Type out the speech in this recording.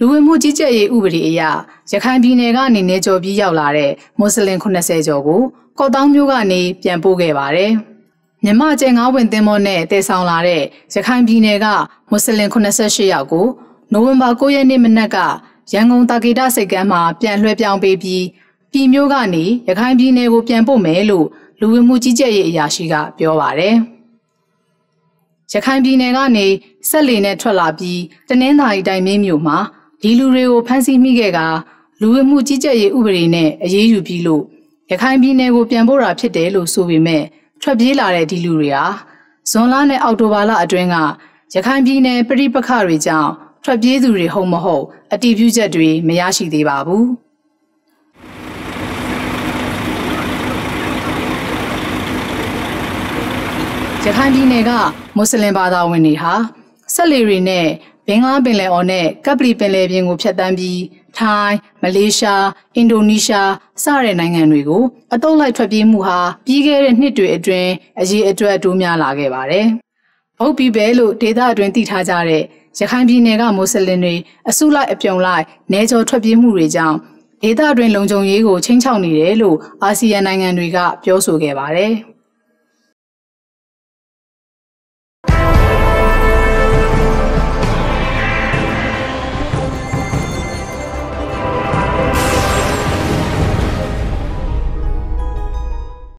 လူဝင်မှုကြီးကြပ်ရေးဥပဒေအရရခိုင်ပြည်နယ်ကနေနေကြော်ပြီးရောက်လာတဲ့မွတ်စလင်80ကျော်ကိုကော့တောင်းမြို့ကနေပြန်ပို့ခဲ့ပါတယ်။မြမကျဲငါးဝင်သင်းမောနဲ့တည်ဆောင်လာတဲ့ရခိုင်ပြည်နယ်ကမွတ်စလင်88ယောက်ကိုနိုဝင်ဘာ9ရက်နေ့မနက်ကရန်ကုန်တာဂီတာစိတ်ကမ်းမှာပြန်လွှဲပြောင်းပေးပြီးပြည်မျိုးကနေရခိုင်ပြည်နယ်ကိုပြန်ပို့မယ်လို့လူဝင်မှုကြီးကြပ်ရေးအရာရှိကပြောပါတယ်။ရခိုင်ပြည်နယ်ကနေဆက်လီနဲ့ထွက်လာပြီးတနင်္သာရီတိုင်းမြို့မြို့မှာ ဒီလူတွေကိုဖမ်းဆီးမိခဲ့ကလူဝင်မှုကြီးကြပ်ရေးဥပဒေနဲ့အရေးယူပြီးလို့ရခိုင်ပြည်နယ်ကိုပြန်ပို့တာဖြစ်တယ်လို့ဆိုပေမဲ့ထွက်ပြေးလာတဲ့ဒီလူတွေဟာဇွန်လနဲ့အောက်တိုဘာလအတွင်းကရခိုင်ပြည်နယ်ပြည်ပခတွေကြောင့်ထွက်ပြေးသူတွေဟုတ်မဟုတ်အတည်ပြုချက်တွေမရရှိသေးပါဘူး။ရခိုင်ပြည်နယ်ကမွတ်စလင်ဘာသာဝင်တွေဟာဆက်လီတွေနဲ့ ဘင်္ဂလားပင်လယ်အော်နဲ့ကပ်ပလီပင်လယ်ပြင်ကိုဖြတ်တန်းပြီးထိုင်းမလေးရှားအင်ဒိုနီးရှားစတဲ့နိုင်ငံတွေကိုအတုံးလိုက်ထွက်ပြေးမှုဟာပြီးခဲ့တဲ့နှစ်တွေအတွင်းအရေးအတွက်တိုးများလာခဲ့ပါတယ်။ဘုတ်ပြီးပဲလို့ဒေသအတွင်းသိထားကြတဲ့ရခိုင်ပြည်နယ်ကမွတ်စလင်တွေအစုလိုက်အပြုံလိုက်နေကြောထွက်ပြေးမှုတွေကြောင့်ဒေသအတွင်းလုံခြုံရေးကိုချင်းချောက်နေတယ်လို့အာဆီယံနိုင်ငံတွေကပြောဆိုခဲ့ပါတယ်။